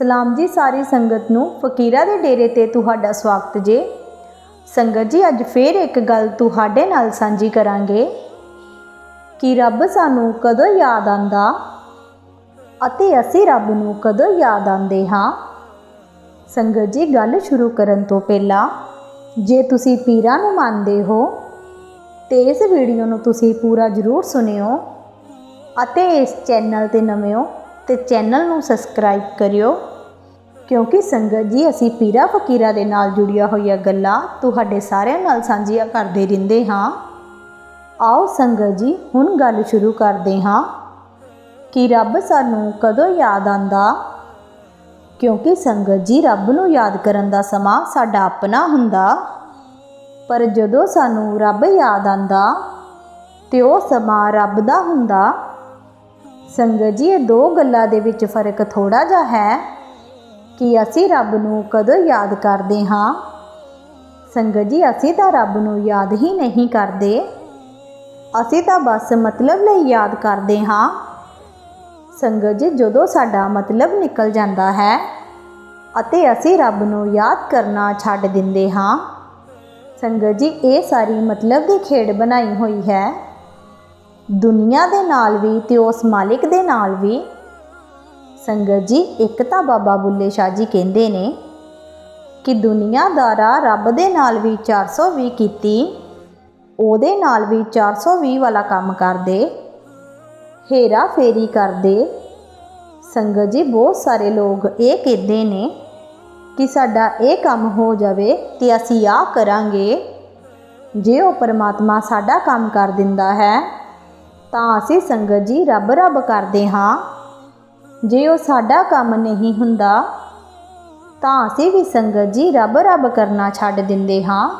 ਸਲਾਮ ਜੀ ਸਾਰੀ ਸੰਗਤ ਨੂੰ ਫਕੀਰਾ ਦੇ ਡੇਰੇ ਤੇ ਤੁਹਾਡਾ ਸਵਾਗਤ ਜੇ। ਸੰਗਤ ਜੀ, ਅੱਜ ਫੇਰ ਇੱਕ ਗੱਲ ਤੁਹਾਡੇ ਨਾਲ ਸਾਂਝੀ ਕਰਾਂਗੇ ਕਿ ਰੱਬ ਸਾਨੂੰ ਕਦੋਂ ਯਾਦ ਆਂਦਾ ਅਤੇ ਅਸੀਂ ਰੱਬ ਨੂੰ ਕਦੋਂ ਯਾਦ ਆਂਦੇ ਹਾਂ। ਸੰਗਤ ਜੀ, ਗੱਲ ਸ਼ੁਰੂ ਕਰਨ ਤੋਂ ਪਹਿਲਾਂ ਜੇ ਤੁਸੀਂ ਪੀਰਾਂ ਨੂੰ ਮੰਨਦੇ ਹੋ, ਤੇ ਇਸ ਵੀਡੀਓ ਨੂੰ ਤੁਸੀਂ ਪੂਰਾ ਜ਼ਰੂਰ ਸੁਣਿਓ ਅਤੇ ਇਸ ਚੈਨਲ ਤੇ ਨਵੇਂ ਹੋ ਤੇ ਚੈਨਲ ਨੂੰ ਸਬਸਕ੍ਰਾਈਬ ਕਰਿਓ, ਕਿਉਂਕਿ ਸੰਗਤ ਜੀ, ਅਸੀਂ ਪੀਰਾ ਫਕੀਰਾ ਦੇ ਨਾਲ ਜੁੜੀਆਂ ਹੋਈਆਂ ਗੱਲਾਂ ਤੁਹਾਡੇ ਸਾਰਿਆਂ ਨਾਲ ਸਾਂਝੀਆਂ ਕਰਦੇ ਰਹਿੰਦੇ ਹਾਂ। ਆਓ ਸੰਗਤ ਜੀ, ਹੁਣ ਗੱਲ ਸ਼ੁਰੂ ਕਰਦੇ ਹਾਂ ਕਿ ਰੱਬ ਸਾਨੂੰ ਕਦੋਂ ਯਾਦ ਆਂਦਾ ਕਿਉਂਕਿ ਸੰਗਤ ਜੀ, ਰੱਬ ਨੂੰ ਯਾਦ ਕਰਨ ਦਾ ਸਮਾਂ ਸਾਡਾ ਆਪਣਾ ਹੁੰਦਾ। ਪਰ ਜਦੋਂ ਸਾਨੂੰ ਰੱਬ ਯਾਦ ਆਂਦਾ ਤੇ ਉਹ ਸਮਾਂ ਰੱਬ ਦਾ ਹੁੰਦਾ ਸੰਗਤ ਜੀ, ਇਹ ਦੋ ਗੱਲਾਂ ਦੇ ਵਿੱਚ ਫ਼ਰਕ ਥੋੜਾ ਜਿਹਾ ਹੈ ਕਿ ਅਸੀਂ ਰੱਬ ਨੂੰ ਕਦੋਂ ਯਾਦ ਕਰਦੇ ਹਾਂ। ਸੰਗਤ ਜੀ, ਅਸੀਂ ਤਾਂ ਰੱਬ ਨੂੰ ਯਾਦ ਹੀ ਨਹੀਂ ਕਰਦੇ। ਅਸੀਂ ਤਾਂ ਬਸ ਮਤਲਬ ਲਈ ਯਾਦ ਕਰਦੇ ਹਾਂ। ਸੰਗਤ ਜੀ, ਜਦੋਂ ਸਾਡਾ ਮਤਲਬ ਨਿਕਲ ਜਾਂਦਾ ਹੈ ਅਤੇ ਅਸੀਂ ਰੱਬ ਨੂੰ ਯਾਦ ਕਰਨਾ ਛੱਡ ਦਿੰਦੇ ਹਾਂ। ਸੰਗਤ ਜੀ, ਇਹ ਸਾਰੀ ਮਤਲਬ ਦੀ ਖੇਡ ਬਣਾਈ ਹੋਈ ਹੈ। ਦੁਨੀਆ ਦੇ ਨਾਲ ਵੀ ਤੇ ਉਸ ਮਾਲਿਕ ਦੇ ਨਾਲ ਵੀ? ਸੰਗਤ ਜੀ, ਇੱਕ ਤਾਂ ਬਾਬਾ ਬੁੱਲੇ ਸ਼ਾਹ ਜੀ ਕਹਿੰਦੇ ਨੇ ਕਿ ਦੁਨੀਆਦਾਰਾ ਰੱਬ ਦੇ ਨਾਲ ਵੀ 420 ਕੀਤੀ, ਉਹਦੇ ਨਾਲ ਵੀ 420 ਵਾਲਾ ਕੰਮ ਕਰਦੇ, ਹੇਰਾ ਫੇਰੀ ਕਰਦੇ। ਸੰਗਤ ਜੀ, ਬਹੁਤ ਸਾਰੇ ਲੋਕ ਇਹ ਕਹਿੰਦੇ ਨੇ ਕਿ ਸਾਡਾ ਇਹ ਕੰਮ ਹੋ ਜਾਵੇ ਤੇ ਅਸੀਂ ਆ ਕਰਾਂਗੇ। ਜੇ ਉਹ ਪਰਮਾਤਮਾ ਸਾਡਾ ਕੰਮ ਕਰ ਦਿੰਦਾ ਹੈ ਤਾਂ ਅਸੀਂ ਸੰਗਤ ਜੀ ਰੱਬ ਰੱਬ ਕਰਦੇ ਹਾਂ। ਜੇ ਉਹ ਸਾਡਾ ਕੰਮ ਨਹੀਂ ਹੁੰਦਾ, ਤਾਂ ਅਸੀਂ ਵੀ ਸੰਗਤ ਜੀ ਰੱਬ ਰੱਬ ਕਰਨਾ ਛੱਡ ਦਿੰਦੇ ਹਾਂ।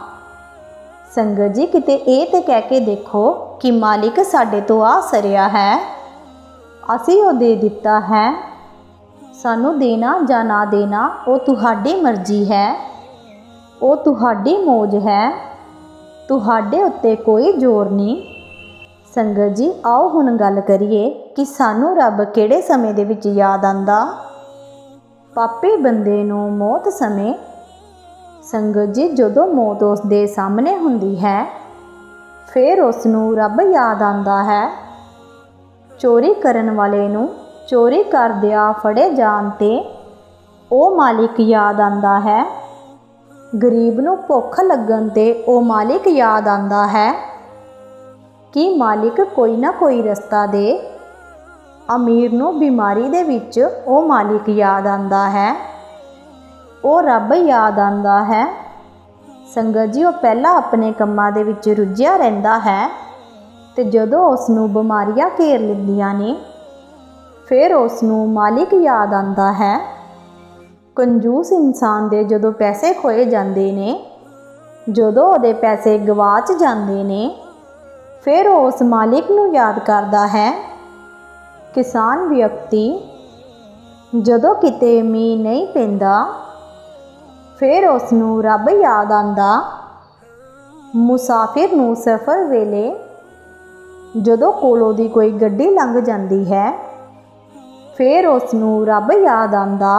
ਸੰਗਤ ਜੀ ਕਿਤੇ ਇਹ ਤੇ ਕਹਿ ਕੇ ਦੇਖੋ ਕਿ ਮਾਲਿਕ ਸਾਡੇ ਤੋਂ ਆ ਸਰਿਆ ਹੈ। ਅਸੀਂ ਉਹ ਦੇ ਦਿੱਤਾ ਹੈ। ਸਾਨੂੰ ਦੇਣਾ ਜਾਂ ਨਾ ਦੇਣਾ, ਉਹ ਤੁਹਾਡੀ ਮਰਜ਼ੀ ਹੈ। ਉਹ ਤੁਹਾਡੀ ਮੋਜ ਹੈ। ਤੁਹਾਡੇ ਉੱਤੇ ਕੋਈ ਜ਼ੋਰ ਨਹੀਂ। ਸੰਗਤ ਜੀ, ਆਓ ਹੁਣ ਗੱਲ ਕਰੀਏ ਕਿ ਸਾਨੂੰ ਰੱਬ ਕਿਹੜੇ ਸਮੇਂ ਦੇ ਵਿੱਚ ਯਾਦ ਆਂਦਾ? ਪਾਪੀ ਬੰਦੇ ਨੂੰ ਮੌਤ ਸਮੇਂ? ਸੰਗਤ ਜੀ, ਜਦੋਂ ਮੌਤ ਉਸ ਦੇ ਸਾਹਮਣੇ ਹੁੰਦੀ ਹੈ, ਫਿਰ ਉਸ ਨੂੰ ਰੱਬ ਯਾਦ ਆਂਦਾ ਹੈ। ਚੋਰੀ ਕਰਨ ਵਾਲੇ ਨੂੰ ਚੋਰੀ ਕਰਦਿਆਂ ਫੜੇ ਜਾਣ ਤੇ ਉਹ ਮਾਲਿਕ ਯਾਦ ਆਂਦਾ ਹੈ। ਗਰੀਬ ਨੂੰ ਭੁੱਖ ਲੱਗਣ ਤੇ ਉਹ ਮਾਲਿਕ ਯਾਦ ਆਂਦਾ ਹੈ। ਕਿ ਮਾਲਿਕ ਕੋਈ ਨਾ ਕੋਈ ਰਸਤਾ ਦੇ? ਅਮੀਰ ਨੂੰ ਬਿਮਾਰੀ ਦੇ ਵਿੱਚ ਉਹ ਮਾਲਿਕ ਯਾਦ ਆਂਦਾ ਹੈ। ਉਹ ਰੱਬ ਯਾਦ ਆਂਦਾ ਹੈ। ਸੰਗਤ ਜੀ, ਉਹ ਪਹਿਲਾਂ ਆਪਣੇ ਕੰਮਾਂ ਦੇ ਵਿੱਚ ਰੁੱਝਿਆ ਰਹਿੰਦਾ ਹੈ ਤੇ ਜਦੋਂ ਉਸ ਨੂੰ ਬਿਮਾਰੀਆਂ ਘੇਰ ਲੈਂਦੀਆਂ ਨੇ, ਫਿਰ ਉਸ ਨੂੰ ਮਾਲਿਕ ਯਾਦ ਆਂਦਾ ਹੈ। ਕੰਜੂਸ ਇਨਸਾਨ ਦੇ ਜਦੋਂ ਪੈਸੇ ਖੋਏ ਜਾਂਦੇ ਨੇ, ਜਦੋਂ ਉਹਦੇ ਪੈਸੇ ਗਵਾਚ ਜਾਂਦੇ ਨੇ ਫਿਰ ਉਸ ਮਾਲਿਕ ਨੂੰ ਯਾਦ ਕਰਦਾ ਹੈ, ਕਿਸਾਨ ਵਿਅਕਤੀ, ਜਦੋਂ ਕਿਤੇ ਮੀਂਹ ਨਹੀਂ ਪੈਂਦਾ, ਫਿਰ ਉਸ ਨੂੰ ਰੱਬ ਯਾਦ ਆਂਦਾ ਮੁਸਾਫਿਰ ਨੂੰ ਸਫ਼ਰ ਵੇਲੇ ਜਦੋਂ ਕੋਲੋਂ ਦੀ ਕੋਈ ਗੱਡੀ ਲੰਘ ਜਾਂਦੀ ਹੈ, ਫਿਰ ਉਸ ਨੂੰ ਰੱਬ ਯਾਦ ਆਂਦਾ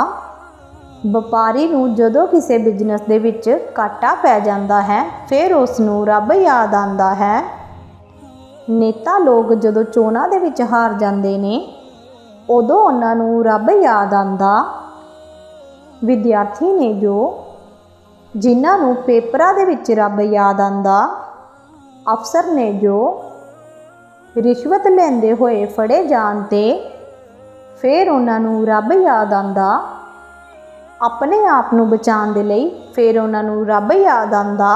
ਵਪਾਰੀ ਨੂੰ ਜਦੋਂ ਕਿਸੇ ਬਿਜ਼ਨਸ ਦੇ ਵਿੱਚ ਘਾਟਾ ਪੈ ਜਾਂਦਾ ਹੈ, ਫਿਰ ਉਸ ਨੂੰ ਰੱਬ ਯਾਦ ਆਂਦਾ ਹੈ। ਨੇਤਾ ਲੋਕ ਜਦੋਂ ਚੋਣਾਂ ਦੇ ਵਿੱਚ ਹਾਰ ਜਾਂਦੇ ਨੇ, ਉਦੋਂ ਉਹਨਾਂ ਨੂੰ ਰੱਬ ਯਾਦ ਆਂਦਾ ਵਿਦਿਆਰਥੀ ਨੇ ਜੋ ਜਿਨ੍ਹਾਂ ਨੂੰ ਪੇਪਰਾਂ ਦੇ ਵਿੱਚ ਰੱਬ ਯਾਦ ਆਂਦਾ ਅਫਸਰ ਨੇ ਜੋ ਰਿਸ਼ਵਤ ਲੈਂਦੇ ਹੋਏ ਫੜੇ ਜਾਣ ਤੇ ਫਿਰ ਉਹਨਾਂ ਨੂੰ ਰੱਬ ਯਾਦ ਆਂਦਾ ਆਪਣੇ ਆਪ ਨੂੰ ਬਚਾਉਣ ਦੇ ਲਈ ਫਿਰ ਉਹਨਾਂ ਨੂੰ ਰੱਬ ਯਾਦ ਆਂਦਾ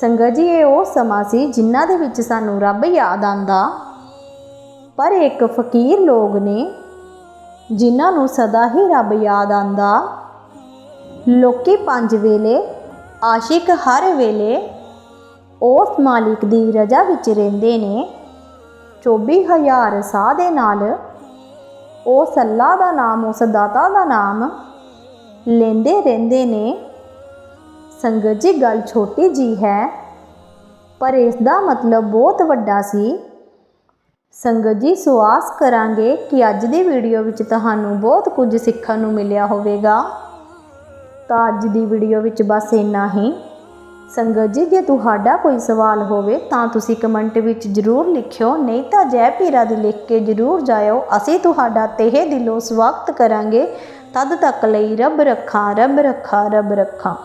ਸੰਗਤ ਜੀ, ਇਹ ਉਹ ਸਮਾਂ ਸੀ ਜਿਨ੍ਹਾਂ ਦੇ ਵਿੱਚ ਸਾਨੂੰ ਰੱਬ ਯਾਦ ਆਂਦਾ ਪਰ ਇੱਕ ਫਕੀਰ ਲੋਕ ਨੇ, ਜਿਨ੍ਹਾਂ ਨੂੰ ਸਦਾ ਹੀ ਰੱਬ ਯਾਦ ਆਂਦਾ ਲੋਕੀ ਪੰਜ ਵੇਲੇ, ਆਸ਼ਿਕ ਹਰ ਵੇਲੇ ਉਸ ਮਾਲਿਕ ਦੀ ਰਜ਼ਾ ਵਿੱਚ ਰਹਿੰਦੇ ਨੇ। 24000 ਸਾਹ ਦੇ ਨਾਲ ਉਸ ਅੱਲਾ ਦਾ ਨਾਮ, ਉਸ ਦਾਤਾ ਦਾ ਨਾਮ ਲੈਂਦੇ ਰਹਿੰਦੇ ਨੇ। ਸੰਗਤ ਜੀ, ਗੱਲ ਛੋਟੀ ਜੀ ਹੈ, ਪਰ ਇਸ ਦਾ ਮਤਲਬ ਬਹੁਤ ਵੱਡਾ ਸੀ। ਸੰਗਤ ਜੀ, ਸੁਆਸ ਕਰਾਂਗੇ ਕਿ ਅੱਜ ਦੀ ਵੀਡੀਓ ਵਿੱਚ ਤੁਹਾਨੂੰ ਬਹੁਤ ਕੁਝ ਸਿੱਖਣ ਨੂੰ ਮਿਲਿਆ ਹੋਵੇਗਾ। ਤਾਂ ਅੱਜ ਦੀ ਵੀਡੀਓ ਵਿੱਚ ਬਸ ਇੰਨਾ ਹੀ। ਸੰਗਤ ਜੀ, ਜੇ ਤੁਹਾਡਾ ਕੋਈ ਸਵਾਲ ਹੋਵੇ, ਤਾਂ ਤੁਸੀਂ ਕਮੈਂਟ ਵਿੱਚ ਜ਼ਰੂਰ ਲਿਖਿਓ, ਨਹੀਂ ਤਾਂ ਜੈ ਪੀਰਾ ਦੀ ਲਿਖ ਕੇ ਜ਼ਰੂਰ ਜਾਇਓ। ਅਸੀਂ ਤੁਹਾਡਾ ਤਹਿ ਦਿਲੋਂ ਸਵਾਗਤ ਕਰਾਂਗੇ। ਤਦ ਤੱਕ ਲਈ ਰੱਬ ਰੱਖਾ ਰੱਬ ਰੱਖਾ ਰੱਬ ਰੱਖਾ।